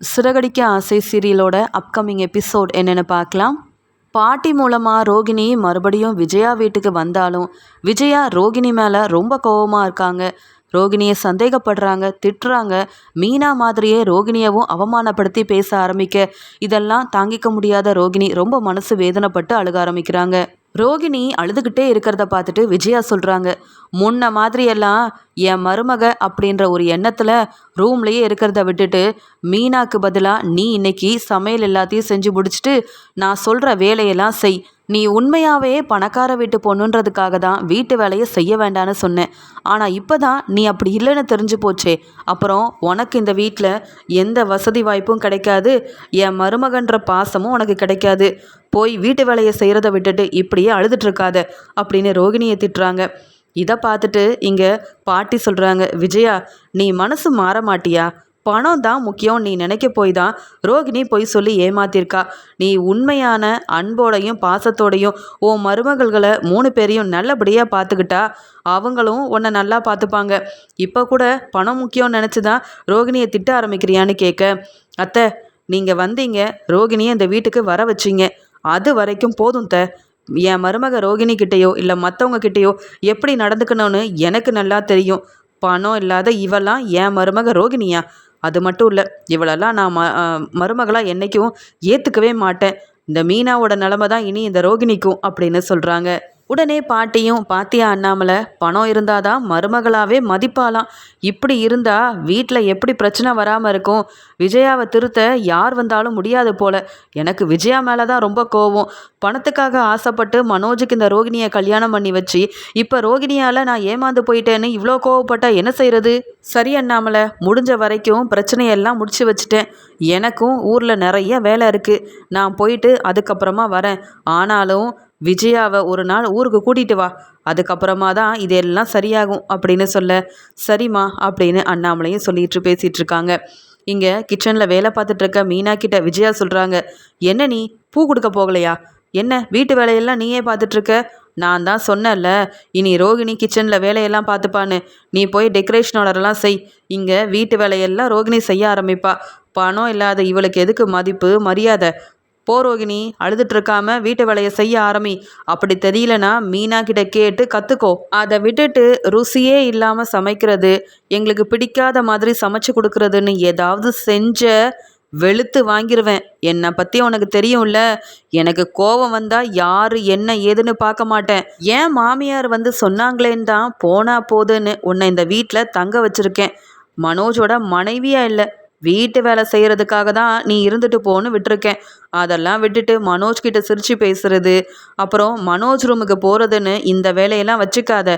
சிறகடிக்க ஆசை சீரியலோட upcoming episode என்னென்னு பார்க்கலாம். பாட்டி மூலமாக ரோகிணி மறுபடியும் விஜயா வீட்டுக்கு வந்தாலும் விஜயா ரோகிணி மேலே ரொம்ப கோவமாக இருக்காங்க. ரோகிணியை சந்தேகப்படுறாங்க திட்டுறாங்க. மீனா மாதிரியே ரோகிணியவும் அவமானப்படுத்தி பேச ஆரம்பிக்க இதெல்லாம் தாங்கிக்க முடியாத ரோகிணி ரொம்ப மனசு வேதனைப்பட்டு அழுக ஆரம்பிக்கிறாங்க. ரோகிணி அழுதுகிட்டே இருக்கிறத பார்த்துட்டு விஜயா சொல்கிறாங்க முன்ன மாதிரியெல்லாம் என் மருமக அப்படின்ற ஒரு எண்ணத்தில் ரூம்லேயே இருக்கிறத விட்டுட்டு மீனாக்கு பதிலாக நீ இன்னைக்கு சமையல் எல்லாத்தையும் செஞ்சு முடிச்சுட்டு நான் சொல்கிற வேலையெல்லாம் செய். நீ உண்மையாகவே பணக்கார வீட்டு பொண்ணுன்றதுக்காக தான் வீட்டு வேலையை செய்ய வேண்டான்னு சொன்னேன் ஆனால் இப்போ தான் நீ அப்படி இல்லைன்னு தெரிஞ்சு போச்சே. அப்புறம் உனக்கு இந்த வீட்டில் எந்த வசதி வாய்ப்பும் கிடைக்காது. என் மருமகன்ற பாசமும் உனக்கு கிடைக்காது. போய் வீட்டு வேலையை செய்கிறத விட்டுட்டு இப்படியே அழுதுட்ருக்காத அப்படின்னு ரோகிணியை திட்டுறாங்க. இதை பார்த்துட்டு இங்கே பாட்டி சொல்கிறாங்க விஜயா நீ மனசு மாற மாட்டியா? பணம் தான் முக்கியம். நீ நினைக்க போய் தான் ரோகிணி போய் சொல்லி ஏமாத்திருக்கா. நீ உண்மையான அன்போடையும் பாசத்தோடையும் உன் மருமகள்களை மூணு பேரையும் நல்லபடியாக பார்த்துக்கிட்டா அவங்களும் உன்னை நல்லா பார்த்துப்பாங்க. இப்போ கூட பணம் முக்கியம் நினச்சி தான் ரோகிணியை திட்ட ஆரம்பிக்கிறியான்னு கேட்க அத்தை நீங்கள் வந்தீங்க. ரோகிணியை இந்த வீட்டுக்கு வர வச்சிங்க. அது வரைக்கும் போதும் த என் மருமக ரோகிணி கிட்டேயோ இல்லை மற்றவங்க கிட்டேயோ எப்படி நடந்துக்கணும்னு எனக்கு நல்லா தெரியும். பணம் இல்லாத இவெல்லாம் என் மருமக ரோகிணியா? அது மட்டும் இல்லை இவளெல்லாம் நான் ம மருமகளாக என்றைக்கும் ஏற்றுக்கவே மாட்டேன். இந்த மீனாவோட நிலமை தான் இனி இந்த ரோகிணிக்கும் அப்படின்னு சொல்கிறாங்க உடனே பாட்டியும் பாத்தியா அண்ணாமலை பணம் இருந்தால் தான் மருமகளாகவே மதிப்பாலாம் இப்படி இருந்தால் வீட்டில் எப்படி பிரச்சனை வராமல் இருக்கும்? விஜயாவை திருத்த யார் வந்தாலும் முடியாது போல. எனக்கு விஜயா மேலே தான் ரொம்ப கோவம். பணத்துக்காக ஆசைப்பட்டு மனோஜுக்கு இந்த ரோகிணியை கல்யாணம் பண்ணி வச்சு இப்போ ரோகிணியால் நான் ஏமாந்து போயிட்டேன்னு இவ்வளோ கோவப்பட்டா என்ன செய்கிறது சரி அண்ணாமலை முடிஞ்ச வரைக்கும் பிரச்சனையெல்லாம் முடிச்சு வச்சுட்டேன். எனக்கும் ஊரில் நிறைய வேலை இருக்குது நான் போயிட்டு அதுக்கப்புறமா வரேன். ஆனாலும் விஜயாவை ஒரு நாள் ஊருக்கு கூட்டிகிட்டு வா. அதுக்கப்புறமா தான் இதெல்லாம் சரியாகும் அப்படின்னு சொல்ல சரிம்மா அப்படின்னு அண்ணாமலையும் சொல்லிட்டு பேசிகிட்டு இருக்காங்க. இங்கே கிச்சனில் வேலை பார்த்துட்ருக்க மீனா கிட்ட விஜயா சொல்கிறாங்க என்ன நீ? பூ கொடுக்க போகலையா? என்ன வீட்டு வேலையெல்லாம் நீயே பார்த்துட்ருக்க நான் தான் சொன்னேன்ல இனி ரோகிணி கிச்சனில் வேலையெல்லாம் பார்த்துப்பான்னு. நீ போய் டெக்கரேஷன் ஆர்டர்லாம் செய். இங்கே வீட்டு வேலையெல்லாம் ரோகிணி செய்ய ஆரம்பிப்பா. பணம் இல்லாத இவளுக்கு எதுக்கு மதிப்பு மரியாதை? போரோகினி அழுதுட்டு இருக்காம வீட்டு வேலையை செய்ய ஆரம்பி. அப்படி தெரியலனா மீனா கிட்ட கேட்டு கற்றுக்கோ அதை விட்டுட்டு ருசியே இல்லாமல் சமைக்கிறது எங்களுக்கு பிடிக்காத மாதிரி சமைச்சு கொடுக்குறதுன்னு ஏதாவது செஞ்ச வெளுத்து வாங்கிடுவேன் என்னை பற்றி உனக்கு தெரியும்ல? எனக்கு கோபம் வந்தால் யார் என்ன ஏதுன்னு பார்க்க மாட்டேன். ஏன் மாமியார் வந்து சொன்னாங்களேன்னு தான் போனா போதுன்னு உன்னை இந்த வீட்டில் தங்க வச்சுருக்கேன். மனோஜோட மனைவியாக இல்லை. வீட்டு வேலை செய்கிறதுக்காக தான் நீ இருந்துட்டு போன்னு விட்டுருக்கேன். அதெல்லாம் விட்டுட்டு மனோஜ் கிட்ட சிரித்து பேசுறது அப்புறம் மனோஜ் ரூமுக்கு போகிறதுன்னு இந்த வேலையெல்லாம் வச்சுக்காத.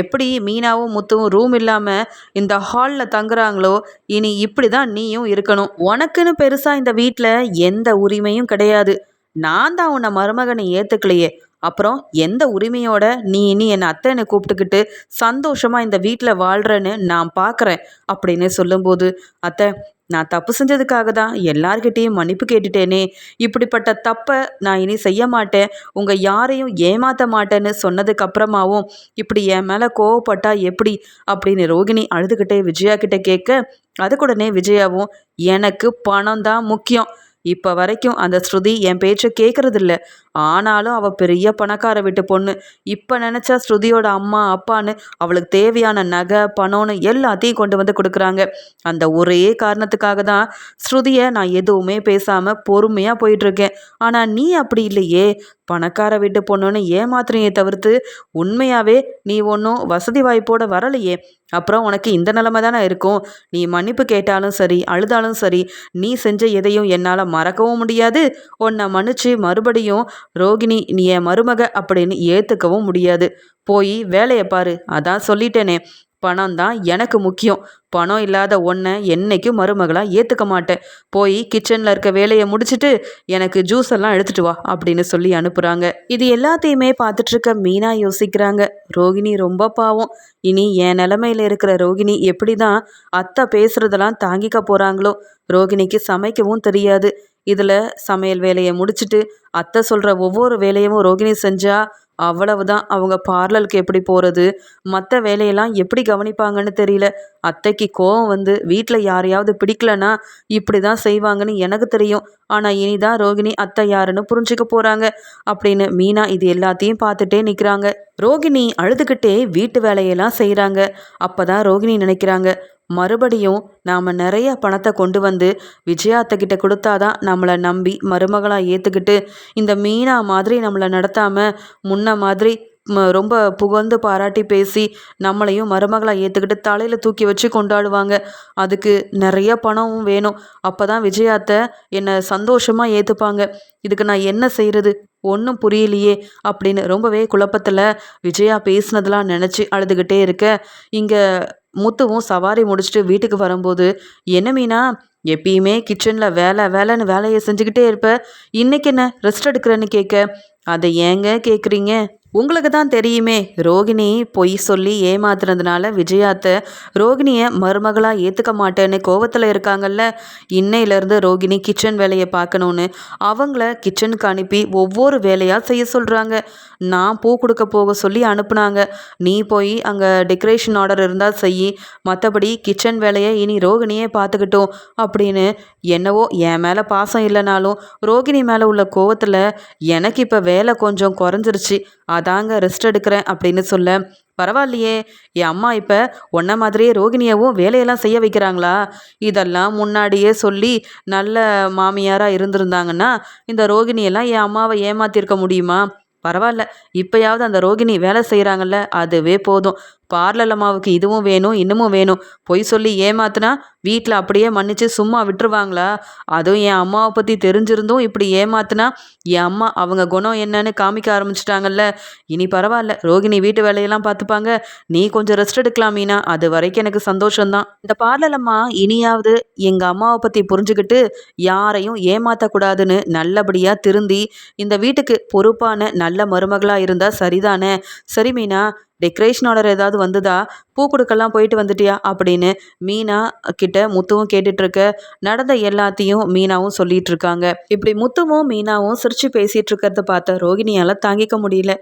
எப்படி மீனாவும் முத்துவும் ரூம் இல்லாமல் இந்த ஹாலில் தங்குறாங்களோ இனி இப்படி தான் நீயும் இருக்கணும். உனக்குன்னு பெருசாக இந்த வீட்டில் எந்த உரிமையும் கிடையாது. நான் தான் உன்னை மருமகனை ஏற்றுக்கலையே அப்புறம் எந்த உரிமையோட நீ இனி என் அத்தைன்னு கூப்பிட்டுக்கிட்டு சந்தோஷமாக இந்த வீட்டில் வாழ்கிறேன்னு நான் பார்க்குறேன் அப்படின்னு சொல்லும்போது அத்தை நான் தப்பு செஞ்சதுக்காக தான் எல்லார்கிட்டேயும் மன்னிப்பு கேட்டுட்டேனே. இப்படிப்பட்ட தப்பை நான் இனி செய்ய மாட்டேன். உங்கள் யாரையும் ஏமாற்ற மாட்டேன்னு சொன்னதுக்கு அப்புறமாவும் இப்படி என் மேலே கோவப்பட்டா எப்படி? அப்படின்னு ரோகிணி அழுதுகிட்டே விஜயா கிட்ட கேட்க அதுக்குடனே விஜயாவும் எனக்கு பணம் தான் முக்கியம். இப்போ வரைக்கும் அந்த ஸ்ருதி என் பேச்சை கேட்குறதில்ல ஆனாலும் அவள் பெரிய பணக்கார வீட்டு பொண்ணு. இப்போ நினச்சா ஸ்ருதியோட அம்மா அப்பான்னு அவளுக்கு தேவையான நகை பணம்னு எல்லாத்தையும் கொண்டு வந்து கொடுக்குறாங்க. அந்த ஒரே காரணத்துக்காக தான் ஸ்ருதியை நான் எதுவுமே பேசாமல் பொறுமையாக போயிட்டுருக்கேன். ஆனால் நீ அப்படி இல்லையே. பணக்கார வீட்டு பொண்ணுன்னு ஏமாத்துறையை தவிர்த்து உண்மையாகவே நீ ஒன்றும் வசதி வாய்ப்போடு வரலையே. அப்புறம் உனக்கு இந்த நிலமை தானே இருக்கும். நீ மன்னிப்பு கேட்டாலும் சரி அழுதாலும் சரி நீ செஞ்ச எதையும் என்னால் மறக்கவும் முடியாது. உன்னை மன்னிச்சு மறுபடியும் ரோகிணி நீ என் மருமக அப்படின்னு ஏற்றுக்கவும் முடியாது. போய் வேலையை பாரு. அதான் சொல்லிட்டேனே. பணம் தான் எனக்கு முக்கியம். பணம் இல்லாத ஒன்றை என்றைக்கும் மருமகளாக ஏற்றுக்க மாட்டேன். போய் கிச்சனில் இருக்க வேலையை முடிச்சுட்டு எனக்கு ஜூஸ் எல்லாம் எடுத்துகிட்டு வா அப்படின்னு சொல்லி அனுப்புகிறாங்க இது எல்லாத்தையுமே பார்த்துட்ருக்க மீனா யோசிக்கிறாங்க. ரோகிணி ரொம்ப பாவம். இனி என் நிலமையில இருக்கிற ரோகிணி எப்படி தான் அத்தை பேசுகிறதெல்லாம் தாங்கிக்க போகிறாங்களோ ரோகிணிக்கு சமைக்கவும் தெரியாது. இதில் சமையல் வேலையை முடிச்சுட்டு அத்தை சொல்கிற ஒவ்வொரு வேலையும் ரோகிணி செஞ்சால் அவ்வளவுதான். அவங்க பார்லருக்கு எப்படி போகிறது மற்ற வேலையெல்லாம் எப்படி கவனிப்பாங்கன்னு தெரியல. அத்தைக்கு கோவம் வந்து வீட்டில் யாரையாவது பிடிக்கலனா இப்படி தான் செய்வாங்கன்னு எனக்கு தெரியும். ஆனால் இனிதான் ரோகிணி அத்தை யாருன்னு புரிஞ்சுக்க போகிறாங்க அப்படின்னு மீனா இது எல்லாத்தையும் பார்த்துட்டே நிற்கிறாங்க ரோகிணி அழுதுகிட்டே வீட்டு வேலையெல்லாம் செய்கிறாங்க அப்போ தான் ரோகிணி நினைக்கிறாங்க மறுபடியும் நாம் நிறைய பணத்தை கொண்டு வந்து விஜயாத்தக்கிட்ட கொடுத்தாதான் நம்மளை நம்பி மருமகளாக ஏற்றுக்கிட்டு இந்த மீனா மாதிரி நம்மளை நடத்தாமல் முன்ன மாதிரி ரொம்ப புகழ்ந்து பாராட்டி பேசி நம்மளையும் மருமகளாக ஏற்றுக்கிட்டு தலையில் தூக்கி வச்சு கொண்டாடுவாங்க. அதுக்கு நிறைய பணமும் வேணும். அப்போ தான் விஜயாத்தை என்னை சந்தோஷமாக ஏற்றுப்பாங்க இதுக்கு நான் என்ன செய்கிறது ஒன்றும் புரியலையே அப்படின்னு ரொம்பவே குழப்பத்தில் விஜயா பேசினதெல்லாம் நினச்சி அழுதுகிட்டே இருக்க. இங்கே முத்துவும் சவாரி முடிச்சுட்டு வீட்டுக்கு வரும்போது என்ன மீனா எப்பயுமே கிச்சனில் வேலை வேலைன்னு வேலையை செஞ்சுக்கிட்டே இருப்ப இன்னைக்கு என்ன ரெஸ்ட் எடுக்கிறேன்னு கேட்க? அதை ஏங்க கேட்குறீங்க? உங்களுக்கு தான் தெரியுமே ரோகிணி பொய் சொல்லி ஏமாத்துறதுனால விஜயாத்த ரோகிணியை மருமகளாக ஏற்றுக்க மாட்டேன்னு கோவத்தில் இருக்காங்கல்ல. இன்னையிலேருந்து ரோகிணி கிச்சன் வேலையை பார்க்கணுன்னு அவங்கள கிச்சனுக்கு அனுப்பி ஒவ்வொரு வேலையாக செய்ய சொல்கிறாங்க நான் பூ கொடுக்க போக சொல்லி அனுப்புனாங்க. நீ போய் அங்கே டெக்கரேஷன் ஆர்டர் இருந்தால் செய் மற்றபடி கிச்சன் வேலையை இனி ரோகிணியே பார்த்துக்கிட்டோம் அப்படின்னு என்னவோ என் மேலே பாசம் இல்லைனாலும் ரோகிணி மேலே உள்ள கோவத்தில் எனக்கு இப்போ வேலை கொஞ்சம் குறைஞ்சிருச்சு. அதாங்க ரெஸ்ட் எடுக்கிறேன் அப்படின்னு சொல்ல பரவாயில்லையே என் அம்மா இப்போ ஒன்ன மாதிரியே ரோகிணியாவும் வேலையெல்லாம் செய்ய வைக்கிறாங்களா? இதெல்லாம் முன்னாடியே சொல்லி நல்ல மாமியாராக இருந்திருந்தாங்கன்னா இந்த ரோகிணியெல்லாம் என் அம்மாவை ஏமாத்திருக்க முடியுமா? பரவாயில்ல இப்போயாவது அந்த ரோகிணி வேலை செய்கிறாங்கல்ல அதுவே போதும். பார்லல் அம்மாவுக்கு இதுவும் வேணும் இன்னமும் வேணும். பொய் சொல்லி ஏமாத்தினா வீட்டில் அப்படியே மன்னிச்சு சும்மா விட்டுருவாங்களா? அதுவும் என் அம்மாவை பற்றி தெரிஞ்சிருந்தும் இப்படி ஏமாத்தினா என் அம்மா அவங்க குணம் என்னன்னு காமிக்க ஆரம்பிச்சிட்டாங்கல்ல. இனி பரவாயில்ல ரோகிணி வீட்டு வேலையெல்லாம் பார்த்துப்பாங்க. நீ கொஞ்சம் ரெஸ்ட் எடுக்கலாம் மீனா. அது வரைக்கும் எனக்கு சந்தோஷம்தான். இந்த பார்லல் அம்மா இனியாவது எங்கள் அம்மாவை பற்றி புரிஞ்சுக்கிட்டு யாரையும் ஏமாற்றக்கூடாதுன்னு நல்லபடியாக திருந்தி இந்த வீட்டுக்கு பொறுப்பான நல்ல மருமகளாக இருந்தால் சரிதானே? சரி மீனா. டெக்கரேஷன் ஆர்டர் ஏதாவது வந்ததா? பூ கொடுக்கலாம் போயிட்டு வந்துட்டியா? அப்படின்னு மீனா கிட்ட முத்துவும் கேட்டுட்ருக்க நடந்த எல்லாத்தையும் மீனாவும் சொல்லிட்டு இருக்காங்க இப்படி முத்துவும் மீனாவும் சிரிச்சு பேசிட்டு இருக்கிறத பார்த்த ரோகிணியால் தாங்கிக்க முடியல.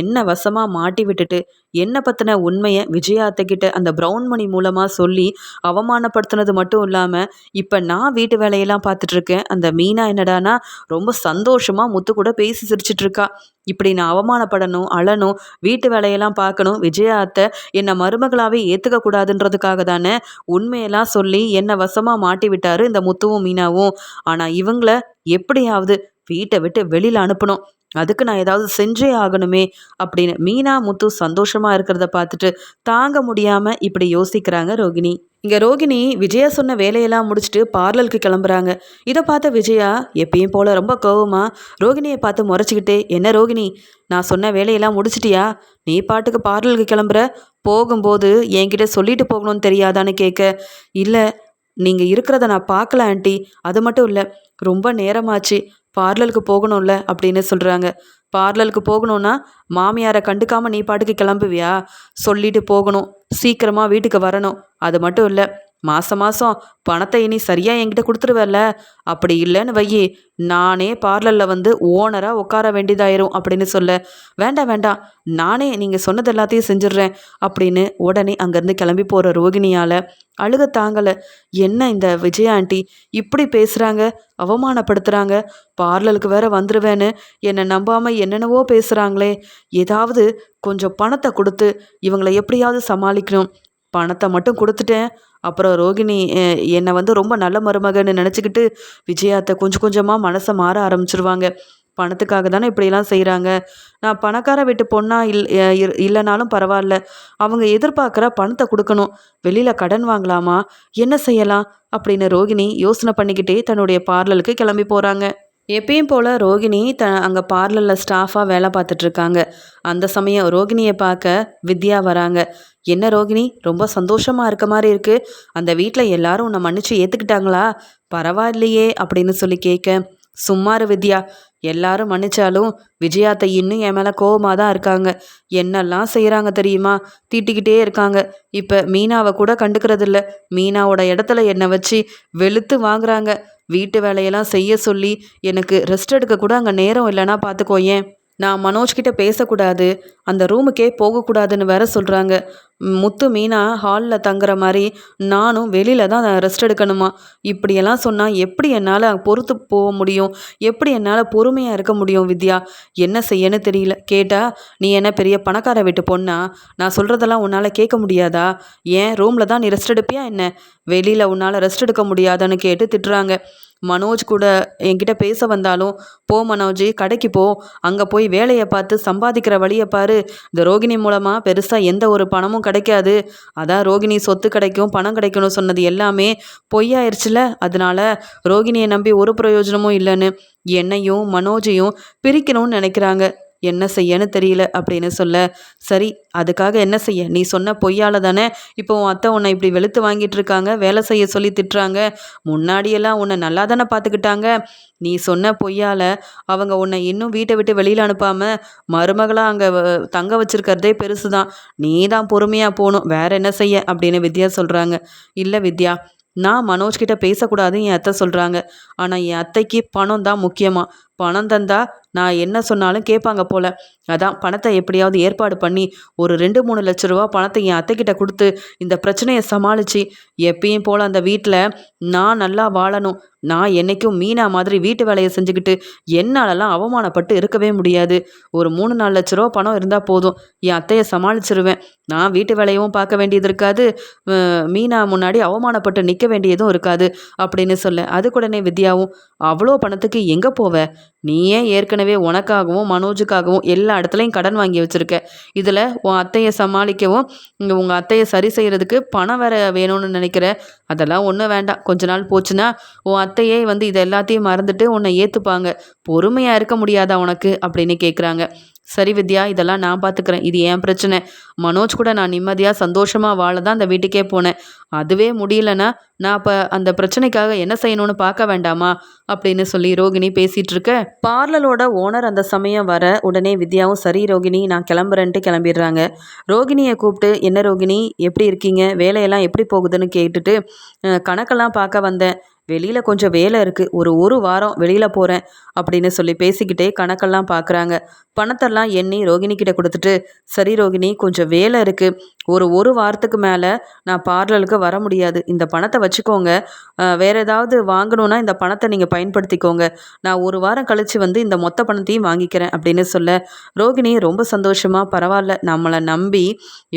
என்ன வசமாக மாட்டி விட்டுட்டு என்ன பற்றின உண்மையை விஜயா அத்தைக்கிட்ட அந்த ப்ரௌன் மணி மூலமாக சொல்லி அவமானப்படுத்தினது மட்டும் இல்லாமல் இப்போ நான் வீட்டு வேலையெல்லாம் பார்த்துட்ருக்கேன். அந்த மீனா என்னடானா ரொம்ப சந்தோஷமாக முத்து கூட பேசி சிரிச்சிட்ருக்கா. இப்படி நான் அவமானப்படணும் அழணும் வீட்டு வேலையெல்லாம் பார்க்கணும் விஜயா அத்தை என்னை மருமகளாகவே ஏற்றுக்க கூடாதுன்றதுக்காக தானே உண்மையெல்லாம் சொல்லி என்னை வசமாக மாட்டி விட்டாரு இந்த முத்துவும் மீனாவும். ஆனால் இவங்கள எப்படியாவது வீட்டை விட்டு வெளியில் அனுப்பணும். அதுக்கு நான் ஏதாவது செஞ்சே ஆகணுமே அப்படின்னு மீனா முத்து சந்தோஷமாக இருக்கிறத பார்த்துட்டு தாங்க முடியாமல் இப்படி யோசிக்கிறாங்க ரோகிணி. இங்கே ரோகிணி விஜயா சொன்ன வேலையெல்லாம் முடிச்சுட்டு பார்லருக்கு கிளம்புறாங்க. இதை பார்த்த விஜயா எப்பயும் போல ரொம்ப கோவமா ரோகிணியை பார்த்து முறைச்சிக்கிட்டே என்ன ரோகிணி நான் சொன்ன வேலையெல்லாம் முடிச்சிட்டியா? நீ பாட்டுக்கு பார்லருக்கு கிளம்புற? போகும்போது என்கிட்ட சொல்லிட்டு போகணும்னு தெரியாதான்னு கேட்க இல்லை நீங்கள் இருக்கிறத நான் பார்க்கல ஆண்டி. அது மட்டும் இல்லை ரொம்ப நேரமாச்சு. பார்லருக்கு போகணும்ல அப்படின்னு சொல்கிறாங்க பார்லருக்கு போகணுன்னா மாமியாரை கண்டுக்காமல் நீ பாட்டுக்கு கிளம்புவியா? சொல்லிட்டு போகணும். சீக்கிரமாக வீட்டுக்கு வரணும். அது மட்டும் இல்லை மாதம் மாதம் பணத்தை இனி சரியாக என்கிட்ட கொடுத்துருவேல்ல? அப்படி இல்லைன்னு வையி நானே பார்லரில் வந்து ஓனராக உட்கார வேண்டியதாயிரும் அப்படின்னு சொல்ல வேண்டாம் வேண்டாம் நானே நீங்கள் சொன்னது எல்லாத்தையும் செஞ்சிடுறேன் அப்படின்னு உடனே அங்கேருந்து கிளம்பி போகிற ரோகிணியால் அழுக தாங்கலை. என்ன இந்த விஜய் ஆண்டி இப்படி பேசுகிறாங்க அவமானப்படுத்துகிறாங்க பார்லருக்கு வேற வந்துடுவேன்னு என்னை நம்பாமல் என்னென்னவோ பேசுகிறாங்களே ஏதாவது கொஞ்சம் பணத்தை கொடுத்து இவங்களை எப்படியாவது சமாளிக்கணும். பணத்தை மட்டும் கொடுத்துட்டேன் அப்புறம் ரோகிணி என்னை வந்து ரொம்ப நல்ல மருமகன்னு நினச்சிக்கிட்டு விஜயாத்தை கொஞ்சம் கொஞ்சமாக மனசை மாற ஆரம்பிச்சிருவாங்க. பணத்துக்காக தானே இப்படியெல்லாம் செய்கிறாங்க நான் பணக்கார வீட்டு பொண்ணா இல் இல்லைனாலும் பரவாயில்ல. அவங்க எதிர்பார்க்குற பணத்தை கொடுக்கணும். வெளியில் கடன் வாங்கலாமா? என்ன செய்யலாம்? அப்படின்னு ரோகிணி யோசனை பண்ணிக்கிட்டே தன்னுடைய பார்லருக்கு கிளம்பி போகிறாங்க எப்பயும் போல் ரோகிணி த அங்கே பார்லரில் ஸ்டாஃபாக வேலை பார்த்துட்ருக்காங்க. அந்த சமயம் ரோகிணியை பார்க்க வித்யா வராங்க. என்ன ரோகிணி ரொம்ப சந்தோஷமாக இருக்க மாதிரி இருக்குது அந்த வீட்டில் எல்லாரும் உன்னை மன்னிச்சு ஏற்றுக்கிட்டாங்களா பரவாயில்லையே அப்படின்னு சொல்லி கேட்க சும்மாரு வித்யா. எல்லாரும் மன்னிச்சாலும் விஜயாத்தை இன்னும் என் மேலே கோபமாக தான் இருக்காங்க. என்னெல்லாம் செய்கிறாங்க தெரியுமா? தீட்டிக்கிட்டே இருக்காங்க. இப்போ மீனாவை கூட கண்டுக்கிறதில்ல. மீனாவோட இடத்துல என்னை வச்சு வெளுத்து வாங்குறாங்க. வீட்டு வேலையெல்லாம் செய்ய சொல்லி எனக்கு ரெஸ்ட் எடுக்க கூட அங்கே நேரம் இல்லைன்னா பார்த்துக்கோயேன். நான் மனோஜ் கிட்ட பேசக்கூடாது அந்த ரூமுக்கே போகக்கூடாதுன்னு வேற சொல்கிறாங்க முத்து மீனா ஹாலில் தங்குற மாதிரி நானும் வெளியில் தான் ரெஸ்ட் எடுக்கணுமா? இப்படியெல்லாம் சொன்னால் எப்படி என்னால் பொறுத்து போக முடியும்? எப்படி என்னால் பொறுமையாக இருக்க முடியும் வித்யா? என்ன செய்யன்னு தெரியல. கேட்டால் நீ என்ன பெரிய பணக்கார வீட்டு பொண்ணா? நான் சொல்கிறதெல்லாம் உன்னால் கேட்க முடியாதா? ஏன்? ரூமில் தான் நீ ரெஸ்ட் எடுப்பியா என்ன? வெளியில் உன்னால் ரெஸ்ட் எடுக்க முடியாதான்னு கேட்டு திட்டுறாங்க. மனோஜ் கூட என்கிட்ட பேச வந்தாலும் போ மனோஜ் கடைக்கு போ. அங்கே போய் வேலையை பார்த்து சம்பாதிக்கிற வழியை பாரு. இந்த ரோகிணி மூலமாக பெருசாக எந்த ஒரு பணமும் கிடைக்காது. அதான் ரோகிணி சொத்து கிடைக்கும் பணம் கிடைக்கணும் சொன்னது எல்லாமே பொய்யாயிருச்சுல. அதனால ரோகிணியை நம்பி ஒரு பிரயோஜனமும் இல்லைன்னு என்னையும் மனோஜையும் பிரிக்கணும்னு நினைக்கிறாங்க. என்ன செய்யன்னு தெரியல அப்படின்னு சொல்ல சரி அதுக்காக என்ன செய்ய? நீ சொன்ன பொய்யால தானே? இப்போ உன் அத்தை உன்னை இப்படி வெளுத்து வாங்கிட்டு இருக்காங்க வேலை செய்ய சொல்லி திட்டுறாங்க. முன்னாடியெல்லாம் உன்னை நல்லா தானே பார்த்துக்கிட்டாங்க நீ சொன்ன பொய்யால அவங்க உன்னை இன்னும் வீட்டை விட்டு வெளியில் அனுப்பாம மருமகளாக அங்கே தங்க வச்சிருக்கிறதே பெருசு தான் நீ தான் பொறுமையாக போகணும் வேற என்ன செய்ய? அப்படின்னு வித்யா சொல்கிறாங்க இல்லை வித்யா நான் மனோஜ் கிட்ட பேசக்கூடாதுன்னு என் அத்தை சொல்கிறாங்க ஆனால் என் அத்தைக்கு பணம் தான் முக்கியமாக பணம் தந்தா நான் என்ன சொன்னாலும் கேட்பாங்க போல. அதான் பணத்தை எப்படியாவது ஏற்பாடு பண்ணி ஒரு ரெண்டு மூணு லட்ச ரூபா பணத்தை என் அத்தைக்கிட்ட கொடுத்து இந்த பிரச்சனையை சமாளித்து எப்பயும் போல் அந்த வீட்டில் நான் நல்லா வாழணும். நான் என்றைக்கும் மீனா மாதிரி வீட்டு வேலையை செஞ்சுக்கிட்டு என்னாலலாம் அவமானப்பட்டு இருக்கவே முடியாது. ஒரு மூணு நாலு லட்ச ரூபா பணம் இருந்தால் போதும். என் அத்தையை சமாளிச்சிருவேன். நான் வீட்டு வேலையும் பார்க்க வேண்டியது இருக்காது. மீனா முன்னாடி அவமானப்பட்டு நிற்க வேண்டியதும் இருக்காது. அப்படின்னு சொல்ல. அதுக்குடனே வித்யாவும் அவ்வளோ பணத்துக்கு எங்கே போவேன் நீ நீயே ஏற்கனவே உனக்காகவும் மனோஜுக்காகவும் எல்லா இடத்துலையும் கடன் வாங்கி வச்சுருக்க. இதில் உன் அத்தையை சமாளிக்கவும் இங்கே உங்கள் அத்தையை சரி செய்கிறதுக்கு பணம் வேற வேணும்னு நினைக்கிற. அதெல்லாம் ஒன்றும் வேண்டாம். கொஞ்ச நாள் போச்சுன்னா உன் அத்தையே வந்து இது எல்லாத்தையும் மறந்துட்டு உன்னை ஏற்றுப்பாங்க பொறுமையாக இருக்க முடியாதா உனக்கு? அப்படின்னு கேட்குறாங்க சரி வித்யா இதெல்லாம் நான் பார்த்துக்கிறேன் இது ஏன் பிரச்சனை. மனோஜ் கூட நான் நிம்மதியாக சந்தோஷமாக வாழ தான் அந்த வீட்டுக்கே போனேன். அதுவே முடியலன்னா நான் இப்போ அந்த பிரச்சனைக்காக என்ன செய்யணும்னு பார்க்க வேண்டாமா? அப்படின்னு சொல்லி ரோகிணி பேசிகிட்டு இருக்க பார்லரோட ஓனர் அந்த சமயம் வர உடனே வித்யாவும் சரி ரோகிணி நான் கிளம்புறேன்ட்டு கிளம்பிடுறாங்க. ரோகிணியை கூப்பிட்டு என்ன ரோகிணி எப்படி இருக்கீங்க? வேலையெல்லாம் எப்படி போகுதுன்னு கேட்டுட்டு கணக்கெல்லாம் பார்க்க வந்தேன். வெளியில் கொஞ்சம் வேலை இருக்குது ஒரு ஒரு வாரம் வெளியில் போகிறேன் அப்படின்னு சொல்லி பேசிக்கிட்டே கணக்கெல்லாம் பார்க்குறாங்க பணத்தெல்லாம் எண்ணி ரோகிணி கிட்ட கொடுத்துட்டு சரி ரோகிணி கொஞ்சம் வேலை இருக்குது ஒரு ஒரு வாரத்துக்கு மேலே நான் பார்லருக்கு வர முடியாது. இந்த பணத்தை வச்சுக்கோங்க. வேறு ஏதாவது வாங்கணுன்னா இந்த பணத்தை நீங்கள் பயன்படுத்திக்கோங்க. நான் ஒரு வாரம் கழித்து வந்து இந்த மொத்த பணத்தையும் வாங்கிக்கிறேன் அப்படின்னு சொல்ல ரோகிணி ரொம்ப சந்தோஷமாக பரவாயில்ல. நம்மளை நம்பி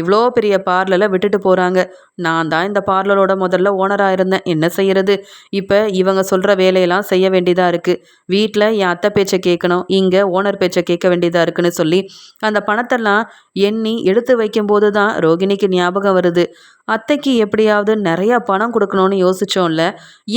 இவ்வளோ பெரிய பார்லரை விட்டுட்டு போகிறாங்க நான் தான் இந்த பார்லரோட முதல்ல ஓனராக இருந்தேன். என்ன செய்கிறது இப்போ இவங்க சொல்கிற வேலையெல்லாம் செய்ய வேண்டியதாக இருக்குது வீட்டில் என் அத்தை பேச்சை கேட்கணும் இங்கே ஓனர் பேச்சை கேட்க வேண்டியதாக இருக்குன்னு சொல்லி அந்த பணத்தெல்லாம் எண்ணி எடுத்து வைக்கும்போது தான் ரோகிணிக்கு ஞாபகம் வருது. அத்தைக்கு எப்படியாவது நிறையா பணம் கொடுக்கணும்னு யோசிச்சோம்ல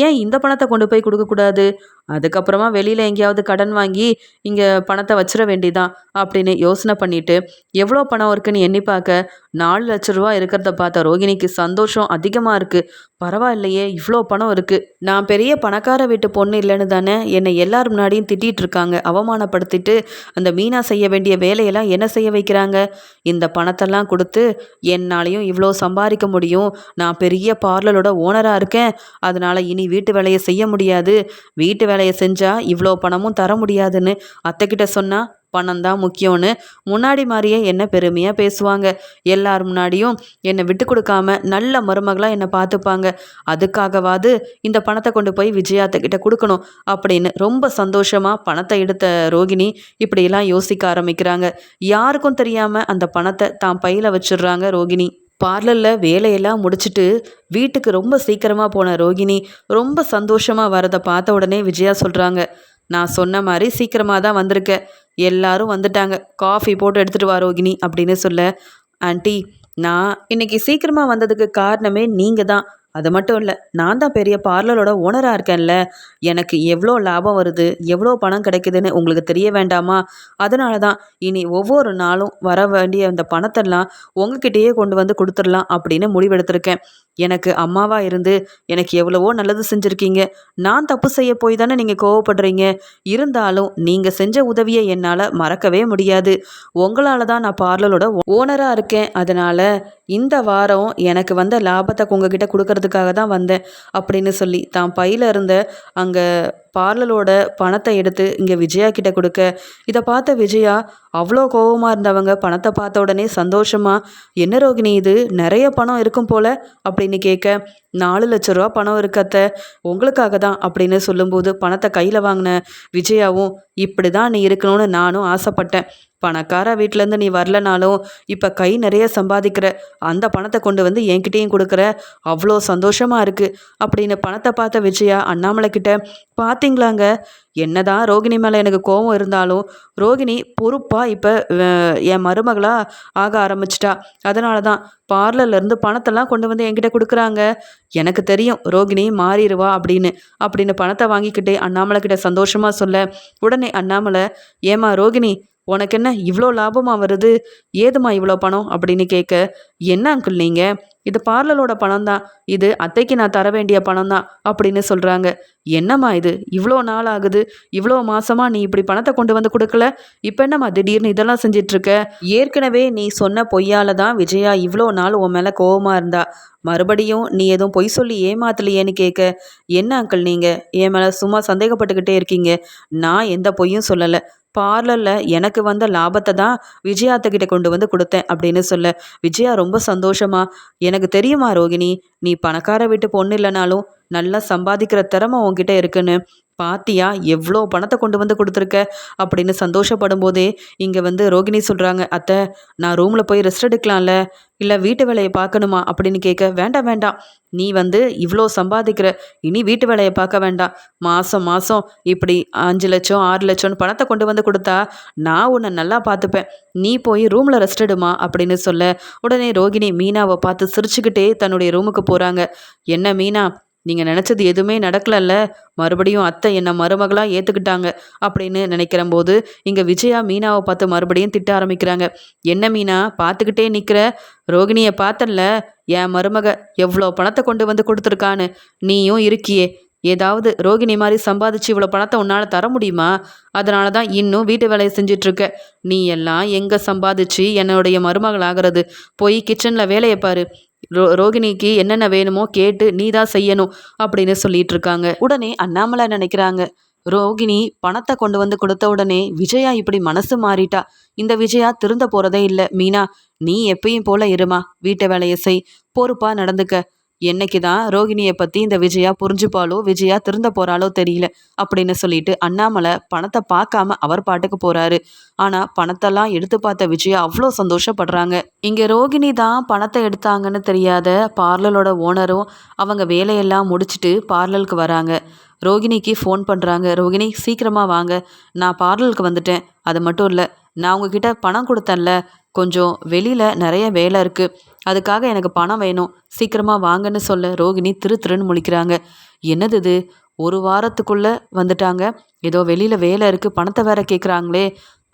ஏன் இந்த பணத்தை கொண்டு போய் கொடுக்கக்கூடாது அதுக்கப்புறமா வெளியில் எங்கேயாவது கடன் வாங்கி இங்கே பணத்தை வச்சிட வேண்டிதான் அப்படின்னு யோசனை பண்ணிட்டு எவ்வளோ பணம் இருக்குன்னு எண்ணி பார்க்க நாலு லட்ச ரூபா இருக்கிறத பார்த்த ரோகிணிக்கு சந்தோஷம் அதிகமாக இருக்குது பரவாயில்லையே இவ்வளோ பணம் இருக்குது நான் பெரிய பணக்கார வீட்டு பொண்ணு இல்லைன்னு தானே என்னை எல்லார் முன்னாடியும் திட்டிகிட்டு இருக்காங்க. அவமானப்படுத்திட்டு அந்த மீனா செய்ய வேண்டிய வேலையெல்லாம் என்ன செய்ய வைக்கிறாங்க? இந்த பணத்தெல்லாம் கொடுத்து என்னாலையும் இவ்வளோ சம்பாதிக்க முடியும். நான் பெரிய பார்லரோட ஓனராக இருக்கேன். அதனால் இனி வீட்டு வேலையை செய்ய முடியாது. வீட்டு வேலையை செஞ்சால் இவ்வளோ பணமும் தர முடியாதுன்னு அத்தைக்கிட்ட சொன்னால் பணம் தான் முக்கியம்னு முன்னாடி மாதிரியே என்ன பெருமையாக பேசுவாங்க. எல்லார் முன்னாடியும் என்னை விட்டு கொடுக்காம நல்ல மருமகளாக என்னை பார்த்துப்பாங்க. அதுக்காகவாது இந்த பணத்தை கொண்டு போய் விஜயாத்தக்கிட்ட கொடுக்கணும் அப்படின்னு ரொம்ப சந்தோஷமாக பணத்தை எடுத்த ரோகிணி இப்படியெல்லாம் யோசிக்க ஆரம்பிக்கிறாங்க. யாருக்கும் தெரியாமல் அந்த பணத்தை தான் பையில் வச்சிடுறாங்க ரோகிணி. பார்லரில் வேலையெல்லாம் முடிச்சுட்டு வீட்டுக்கு ரொம்ப சீக்கிரமாக போன ரோகிணி ரொம்ப சந்தோஷமாக வரதை பார்த்த உடனே விஜயா சொல்கிறாங்க நான் சொன்ன மாதிரி சீக்கிரமாக தான் வந்திருக்கேன் எல்லாரும் வந்துட்டாங்க. காஃபி போட்டு எடுத்துகிட்டு வா ரோகிணி அப்படின்னு சொல்ல ஆண்டி நான் இன்னைக்கு சீக்கிரமாக வந்ததுக்கு காரணமே நீங்கள் தான். அது மட்டும் இல்லை நான் தான் பெரிய பார்லரோட ஓனராக இருக்கேன்ல. எனக்கு எவ்வளோ லாபம் வருது எவ்வளோ பணம் கிடைக்குதுன்னு உங்களுக்கு தெரிய வேண்டாமா? அதனால தான் இனி ஒவ்வொரு நாளும் வர வேண்டிய அந்த பணத்தெல்லாம் உங்ககிட்டயே கொண்டு வந்து கொடுத்துடலாம் அப்படின்னு முடிவெடுத்திருக்கேன். எனக்கு அம்மாவாக இருந்து எனக்கு எவ்வளவோ நல்லது செஞ்சுருக்கீங்க. நான் தப்பு செய்ய போய் தானே நீங்கள் கோவப்படுறீங்க. இருந்தாலும் நீங்கள் செஞ்ச உதவியை என்னால் மறக்கவே முடியாது. உங்களால் தான் நான் பார்லரோட ஓனராக இருக்கேன். அதனால் இந்த வாரம் எனக்கு வந்த லாபத்தை உங்ககிட்ட கொடுக்கறதுக்காக தான் வந்தேன். அப்படின்னு சொல்லி தான் பையில் இருந்த அங்கே பார்லரோட பணத்தை எடுத்து இங்கே விஜயா கிட்ட கொடுக்க. இதை பார்த்த விஜயா அவ்வளோ கோபமாக இருந்தவங்க பணத்தை பார்த்த உடனே சந்தோஷமா என்ன ரோகிணி இது? நிறைய பணம் இருக்கும் போல அப்படின்னு கேட்க. நாலு லட்ச ரூபா பணம் இருக்கத்த உங்களுக்காக தான் அப்படின்னு சொல்லும்போது பணத்தை கையில் வாங்கின விஜயாவும் இப்படி தான் நீ இருக்கணும்னு நானும் ஆசைப்பட்டேன். பணக்கார வீட்டிலேருந்து நீ வரலனாலும் இப்போ கை நிறைய சம்பாதிக்கிற அந்த பணத்தை கொண்டு வந்து என்கிட்டேயும் கொடுக்குற அவ்வளோ சந்தோஷமாக இருக்குது அப்படின்னு பணத்தை பார்த்த விஜயா அண்ணாமலை கிட்ட பார்த்தீங்களாங்க என்னதான் ரோகிணி மேலே எனக்கு கோபம் இருந்தாலும் ரோகிணி பொறுப்பாக இப்போ என் மருமகளாக ஆக ஆரம்பிச்சிட்டா. அதனால தான் பார்லர்லேருந்து பணத்தெல்லாம் கொண்டு வந்து என்கிட்ட கொடுக்குறாங்க. எனக்கு தெரியும் ரோகிணி மாறிடுவா அப்படின்னு. அப்படின்னு பணத்தை வாங்கிக்கிட்டே அண்ணாமலை கிட்ட சந்தோஷமாக சொல்ல உடனே அண்ணாமலை ஏமா ரோகிணி உனக்கு என்ன இவ்வளோ லாபமாக வருது? ஏதுமா இவ்வளோ பணம்? அப்படின்னு கேட்க என்ன அங்கிள் நீங்கள் இது பார்லரோட பணம் தான் இது அத்தைக்கு நான் தர வேண்டிய பணம் தான் அப்படின்னு சொல்கிறாங்க என்னம்மா இது? இவ்வளோ நாள் ஆகுது. இவ்வளோ மாசமா நீ இப்படி பணத்தை கொண்டு வந்து கொடுக்கல? இப்போ என்னம்மா திடீர்னு இதெல்லாம் செஞ்சிட்ருக்க? ஏற்கனவே நீ சொன்ன பொய்யால தான் விஜயா இவ்வளோ நாள் உன் மேலே கோபமாக இருந்தா. மறுபடியும் நீ எதுவும் பொய் சொல்லி ஏமாத்தலையேன்னு கேட்க என்ன அங்கிள் நீங்கள் என் மேலே சும்மா சந்தேகப்பட்டுக்கிட்டே இருக்கீங்க. நான் எந்த பொய்யும் சொல்லலை. பார்லரில் எனக்கு வந்த லாபத்தை தான் விஜயாத்தக்கிட்ட கொண்டு வந்து கொடுத்தேன் அப்படின்னு சொல்ல விஜயா ரொம்ப சந்தோஷமா? எனக்கு தெரியுமா ரோகிணி நீ பணக்கார வீட்டு பொண்ணு இல்லைனாலும் நல்லா சம்பாதிக்கிற திறமை உன்கிட்ட இருக்குன்னு. பாத்தியா எவ்வளோ பணத்தை கொண்டு வந்து கொடுத்துருக்க? அப்படின்னு சந்தோஷப்படும் போதே இங்கே வந்து ரோகிணி சொல்கிறாங்க அத்தை நான் ரூமில் போய் ரெஸ்ட் எடுக்கலாம்ல? இல்லை வீட்டு வேலையை பார்க்கணுமா? அப்படின்னு கேட்க வேண்டாம் வேண்டாம். நீ வந்து இவ்வளோ சம்பாதிக்கிற இனி வீட்டு வேலையை பார்க்க வேண்டாம். மாதம் மாதம் இப்படி அஞ்சு லட்சம் ஆறு லட்சம்னு பணத்தை கொண்டு வந்து கொடுத்தா நான் உன்னை நல்லா பார்த்துப்பேன். நீ போய் ரூமில் ரெஸ்ட் எடுமா? அப்படின்னு சொல்ல உடனே ரோகிணி மீனாவை பார்த்து சிரிச்சுக்கிட்டே தன்னுடைய ரூமுக்கு போகிறாங்க என்ன மீனா நீங்கள் நினச்சது எதுவுமே நடக்கலல்ல? மறுபடியும் அத்தை என்னை மருமகளாக ஏற்றுக்கிட்டாங்க அப்படின்னு நினைக்கிற போது இங்கே விஜயா மீனாவை பார்த்து மறுபடியும் திட்ட ஆரம்பிக்கிறாங்க. என்ன மீனா பார்த்துக்கிட்டே நிற்கிற ரோகிணியை பார்த்தல்ல என் மருமக எவ்வளோ பணத்தை கொண்டு வந்து கொடுத்துருக்கான்னு. நீயும் இருக்கியே. ஏதாவது ரோகிணி மாதிரி சம்பாதிச்சு இவ்வளோ பணத்தை உன்னால் தர முடியுமா? அதனால தான் இன்னும் வீட்டு வேலையை செஞ்சிட்ருக்க. நீ எல்லாம் எங்கே சம்பாதிச்சு என்னுடைய மருமகள் ஆகிறது போய் கிச்சனில் வேலையை பாரு. ரோ ரோகிணிக்கு என்னென்ன வேணுமோ கேட்டு நீ தான் செய்யணும் அப்படின்னு சொல்லிட்டு இருக்காங்க உடனே அண்ணாமலை நினைக்கிறாங்க? ரோகிணி பணத்தை கொண்டு வந்து கொடுத்த உடனே விஜயா இப்படி மனசு மாறிட்டா. இந்த விஜயா திருந்த போறதே இல்லை. மீனா நீ எப்பயும் போல இருமா. வீட்டு வேலையை செய். பொறுப்பா நடந்துக்க. என்னைக்கு தான் ரோகிணியை பற்றி இந்த விஜயா புரிஞ்சுப்பாளோ விஜயா திருந்த போகிறாளோ தெரியல அப்படின்னு சொல்லிட்டு அண்ணாமலை பணத்தை பார்க்காம அவர் பாட்டுக்கு போகிறாரு ஆனால் பணத்தெல்லாம் எடுத்து பார்த்த விஜயா அவ்வளோ சந்தோஷப்படுறாங்க. இங்கே ரோகிணி தான் பணத்தை எடுத்தாங்கன்னு தெரியாத பார்லரோட ஓனரும் அவங்க வேலையெல்லாம் முடிச்சுட்டு பார்லருக்கு வராங்க. ரோகிணிக்கு ஃபோன் பண்ணுறாங்க ரோகிணி சீக்கிரமாக வாங்க. நான் பார்லருக்கு வந்துட்டேன். அது மட்டும் இல்லை நான் உங்ககிட்ட பணம் கொடுத்தேன்ல. கொஞ்சம் வெளியில் நிறைய வேலை இருக்குது அதுக்காக எனக்கு பணம் வேணும். சீக்கிரமாக வாங்கன்னு சொல்ல ரோகிணி திரு திருன்னு முழிக்கிறாங்க. என்னது இது? ஒரு வாரத்துக்குள்ளே வந்துட்டாங்க. ஏதோ வெளியில் வேலை இருக்குது பணத்தை வேற கேட்குறாங்களே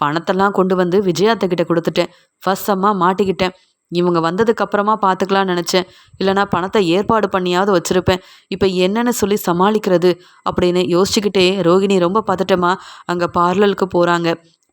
பணத்தெல்லாம் கொண்டு வந்து விஜயாத்தக்கிட்ட கொடுத்துட்டேன். ஃபர்ஸ்ட் அம்மா மாட்டிக்கிட்டேன். இவங்க வந்ததுக்கு அப்புறமா பார்த்துக்கலான்னு நினச்சேன். இல்லைனா பணத்தை ஏற்பாடு பண்ணியாவது வச்சுருப்பேன். இப்போ என்னென்னு சொல்லி சமாளிக்கிறது அப்படின்னு யோசிச்சுக்கிட்டே ரோகிணி ரொம்ப பதட்டமாக அங்கே பார்லருக்கு போகிறாங்க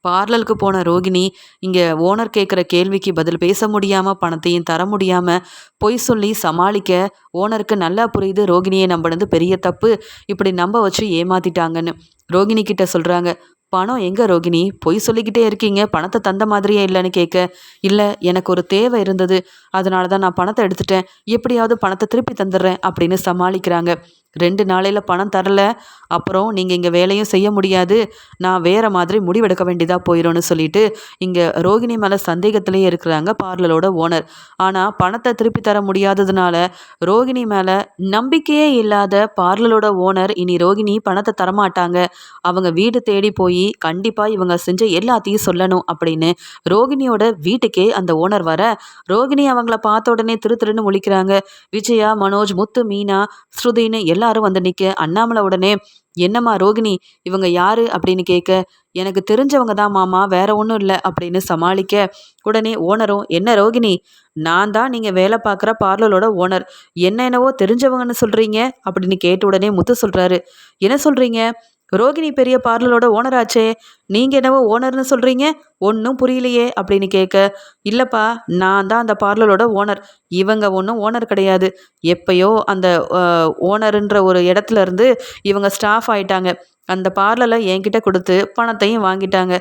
பார்லருக்கு போன ரோகிணி இங்கே ஓனர் கேட்குற கேள்விக்கு பதில் பேச முடியாமல் பணத்தையும் தர முடியாமல் பொய் சொல்லி சமாளிக்க ஓனருக்கு நல்லா புரியுது ரோகிணியை நம்பினது பெரிய தப்பு. இப்படி நம்ப வச்சு ஏமாத்திட்டாங்கன்னு ரோகிணி கிட்ட சொல்கிறாங்க பணம் எங்கே ரோகிணி? பொய் சொல்லிக்கிட்டே இருக்கீங்க. பணத்தை தந்த மாதிரியே இல்லைன்னு கேட்க. இல்லை எனக்கு ஒரு தேவை இருந்தது. அதனால தான் நான் பணத்தை எடுத்துட்டேன். எப்படியாவது பணத்தை திருப்பி தந்துடுறேன். அப்படின்னு சமாளிக்கிறாங்க. ரெண்டு நாளையில் பணம் தரல. அப்புறம் நீங்கள் இங்கே வேலையும் செய்ய முடியாது. நான் வேறு மாதிரி முடிவெடுக்க வேண்டியதாக போயிடும்னு சொல்லிட்டு இங்கே ரோகிணி மேலே சந்தேகத்திலேயே இருக்கிறாங்க பார்லரோட ஓனர். ஆனால் பணத்தை திருப்பி தர முடியாததுனால ரோகிணி மேலே நம்பிக்கையே இல்லாத பார்லரோட ஓனர் இனி ரோகிணி பணத்தை தரமாட்டாங்க. அவங்க வீடு தேடி போய் கண்டிப்பாக இவங்க செஞ்ச எல்லாத்தையும் சொல்லணும் அப்படின்னு ரோகிணியோட வீட்டுக்கே அந்த ஓனர் வர ரோகிணி அவங்கள பார்த்த உடனே திரு திருன்னு முழிக்கிறாங்க. விஜயா மனோஜ் முத்து மீனா ஸ்ருதின்னு எல்லாரும் வந்து நிற்க அண்ணாமலை உடனே என்னம்மா ரோகிணி இவங்க யாரு? அப்படின்னு கேட்க எனக்கு தெரிஞ்சவங்க தான் மாமா வேற ஒன்றும் இல்லை அப்படின்னு சமாளிக்க உடனே ஓனரும் என்ன ரோகிணி நான் தான் நீங்கள் வேலை பார்க்குற பார்லரோட ஓனர் என்ன என்னவோ தெரிஞ்சவங்கன்னு சொல்கிறீங்க அப்படின்னு கேட்ட உடனே முத்து சொல்கிறாரு என்ன சொல்கிறீங்க ரோகிணி பெரிய பார்லரோட ஓனராச்சே நீங்கள் என்னவோ ஓனர்னு சொல்கிறீங்க ஒன்றும் புரியலையே அப்படின்னு கேட்க இல்லைப்பா நான் தான் அந்த பார்லரோட ஓனர் இவங்க ஒன்றும் ஓனர் கிடையாது. எப்பயோ அந்த ஓனருன்ற ஒரு இடத்துல இருந்து இவங்க ஸ்டாஃப் ஆயிட்டாங்க. அந்த பார்லரில் என்கிட்ட கொடுத்து பணத்தையும் வாங்கிட்டாங்க.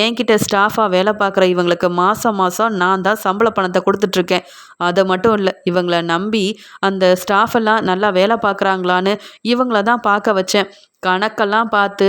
என்கிட்ட ஸ்டாஃபாக வேலை பார்க்குற இவங்களுக்கு மாதம் மாதம் நான் தான் சம்பள பணத்தை கொடுத்துட்ருக்கேன். அதை மட்டும் இல்லை இவங்களை நம்பி அந்த ஸ்டாஃபெல்லாம் நல்லா வேலை பார்க்குறாங்களான்னு இவங்கள தான் பார்க்க வச்சேன். கணக்கெல்லாம் பார்த்து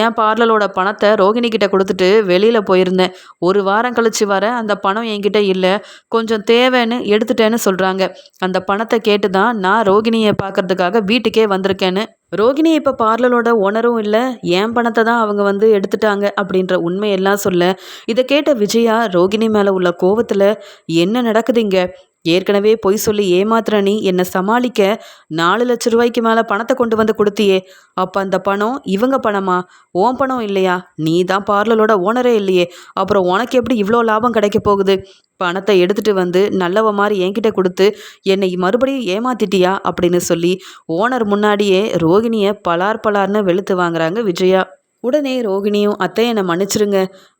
என் பார்லரோட பணத்தை ரோகிணிக்கிட்ட கொடுத்துட்டு வெளியில் போயிருந்தேன். ஒரு வாரம் கழிச்சு வர அந்த பணம் என்கிட்ட இல்லை. கொஞ்சம் தேவைன்னு எடுத்துட்டேன்னு சொல்கிறாங்க அந்த பணத்தை கேட்டு தான் நான் ரோகிணியை பார்க்கறதுக்காக வீட்டுக்கே வந்திருக்கேன்னு. ரோகிணி இப்போ பார்லரோட ஓனரும் இல்லை என் பணத்தை தான் அவங்க வந்து எடுத்துட்டாங்க அப்படின்ற உண்மையெல்லாம் சொல்ல இதை கேட்ட விஜயா ரோகிணி மேலே உள்ள கோவத்தில் என்ன நடக்குதுங்க ஏற்கனவே பொய் சொல்லி ஏமாத்துற நீ என்னை சமாளிக்க நாலு லட்ச ரூபாய்க்கு மேலே பணத்தை கொண்டு வந்து கொடுத்தியே. அப்போ அந்த பணம் இவங்க பணமா? ஓன் பணம் இல்லையா? நீ தான் பார்லரோட ஓனரே இல்லையே. அப்புறம் உனக்கு எப்படி இவ்வளோ லாபம் கிடைக்க போகுது? பணத்தை எடுத்துட்டு வந்து நல்லவ மாதிரி என்கிட்ட கொடுத்து என்னை மறுபடியும் ஏமாத்திட்டியா? அப்படின்னு சொல்லி ஓனர் முன்னாடியே ரோகிணியை பலார் பலார்னு வெளுத்து வாங்குறாங்க விஜயா. உடனே ரோகிணியும் அத்தை என்னை மன்னிச்சிருங்க.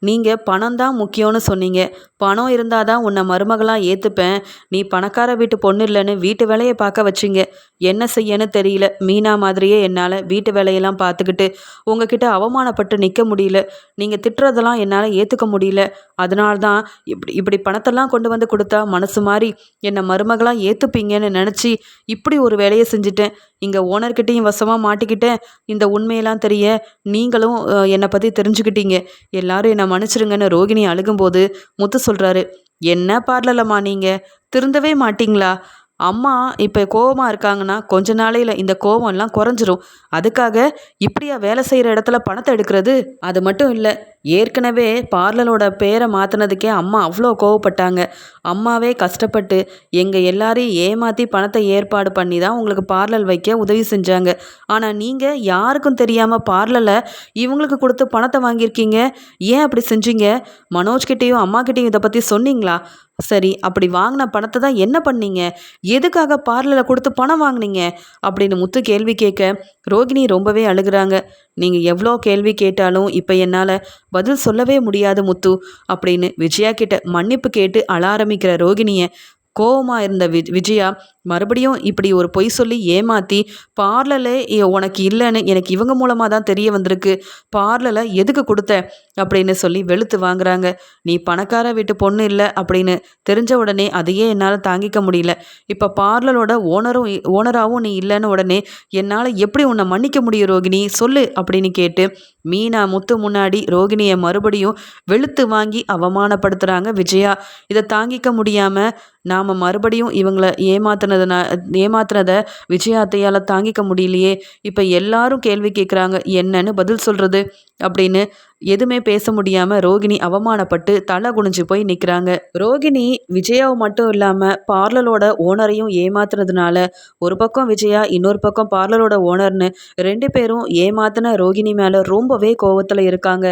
நீங்கள் பணம் தான் முக்கியம்னு சொன்னீங்க. பணம் இருந்தால் தான் உன்னை மருமகளாக ஏற்றுப்பேன் நீ பணக்கார வீட்டு பொண்ணு இல்லைன்னு வீட்டு வேலையை பார்க்க வச்சிங்க. என்ன செய்யன்னு தெரியல. மீனா மாதிரியே என்னால் வீட்டு வேலையெல்லாம் பார்த்துக்கிட்டு உங்ககிட்ட அவமானப்பட்டு நிற்க முடியல. நீங்கள் திட்டுறதெல்லாம் என்னால் ஏற்றுக்க முடியல. அதனால தான் இப்படி இப்படி பணத்தெல்லாம் கொண்டு வந்து கொடுத்தா மனசு மாதிரி என்னை மருமகளாக ஏற்றுப்பீங்கன்னு நினச்சி இப்படி ஒரு வேலையை செஞ்சுட்டேன். இங்கே ஓனர்கிட்டையும் வசமாக மாட்டிக்கிட்டேன் இந்த உண்மையெல்லாம் தெரிய நீங்களும் என்னை பற்றி தெரிஞ்சுக்கிட்டீங்க. எல்லாரும் என்னை மன்னிச்சிருங்கன்னு ரோகிணி அழுகும்போது முத்து சொல்கிறாரு என்ன பார்லலம்மா நீங்கள் திருந்தவே மாட்டிங்களா? அம்மா இப்போ கோவமாக இருக்காங்கன்னா கொஞ்ச நாளையில் இந்த கோவம்லாம் குறைஞ்சிரும். அதுக்காக இப்படியா வேலை செய்கிற இடத்துல பணத்தை எடுக்கிறது? அது மட்டும் இல்லை ஏற்கனவே பார்லரோட பேரை மாற்றினதுக்கே அம்மா அவ்வளோ கோவப்பட்டாங்க. அம்மாவே கஷ்டப்பட்டு எங்கள் எல்லாரையும் ஏமாற்றி பணத்தை ஏற்பாடு பண்ணி தான் உங்களுக்கு பார்லர் வைக்க உதவி செஞ்சாங்க. ஆனால் நீங்கள் யாருக்கும் தெரியாமல் பார்லரில் இவங்களுக்கு கொடுத்து பணத்தை வாங்கியிருக்கீங்க? ஏன் அப்படி செஞ்சீங்க? மனோஜ்கிட்டேயும் அம்மாக்கிட்டேயும் இதை பற்றி சொன்னீங்களா? சரி அப்படி வாங்கின பணத்தை தான் என்ன பண்ணீங்க? எதுக்காக பார்லரில் கொடுத்து பணம் வாங்கினீங்க? அப்படின்னு முத்து கேள்வி கேட்க ரோகிணி ரொம்பவே அழுகிறாங்க. நீங்கள் எவ்வளோ கேள்வி கேட்டாலும் இப்போ என்னால் பதில் சொல்லவே முடியாது முத்து அப்படின்னு விஜயா கிட்ட மன்னிப்பு கேட்டு அழ ஆரம்பிக்கிற ரோகிணியை கோவமாக இருந்த வி விஜயா மறுபடியும் இப்படி ஒரு பொய் சொல்லி ஏமாற்றி பார்லலே உனக்கு இல்லைன்னு எனக்கு இவங்க மூலமாக தான் தெரிய வந்திருக்கு. பார்லரில் எதுக்கு கொடுத்த? அப்படின்னு சொல்லி வெளுத்து வாங்குறாங்க. நீ பணக்கார வீட்டு பொண்ணு இல்லை அப்படின்னு தெரிஞ்ச உடனே அதையே என்னால் தாங்கிக்க முடியல. இப்போ பார்லரோட ஓனரும் ஓனராகவும் நீ இல்லைன்னு உடனே என்னால் எப்படி உன்னை மன்னிக்க முடியும் ரோகிணி? சொல்லு அப்படின்னு கேட்டு மீனா முத்து முன்னாடி ரோகிணியை மறுபடியும் வெளுத்து வாங்கி அவமானப்படுத்துகிறாங்க விஜயா. இதை தாங்கிக்க முடியாமல் நாம் மறுபடியும் இவங்களை ஏமாத்தினதுனா ஏமாத்தினதை விஜயாத்தையால் தாங்கிக்க முடியலையே. இப்போ எல்லாரும் கேள்வி கேட்குறாங்க என்னன்னு பதில் சொல்கிறது அப்படின்னு எதுவுமே பேச முடியாமல் ரோகிணி அவமானப்பட்டு தலை குனிஞ்சு போய் நிற்கிறாங்க ரோகிணி விஜயாவை மட்டும் இல்லாமல் பார்லரோட ஓனரையும் ஏமாத்துனதுனால ஒரு பக்கம் விஜயா இன்னொரு பக்கம் பார்லரோட ஓனர்னு ரெண்டு பேரும் ஏமாத்தின ரோகிணி மேலே ரொம்பவே கோவத்தில் இருக்காங்க.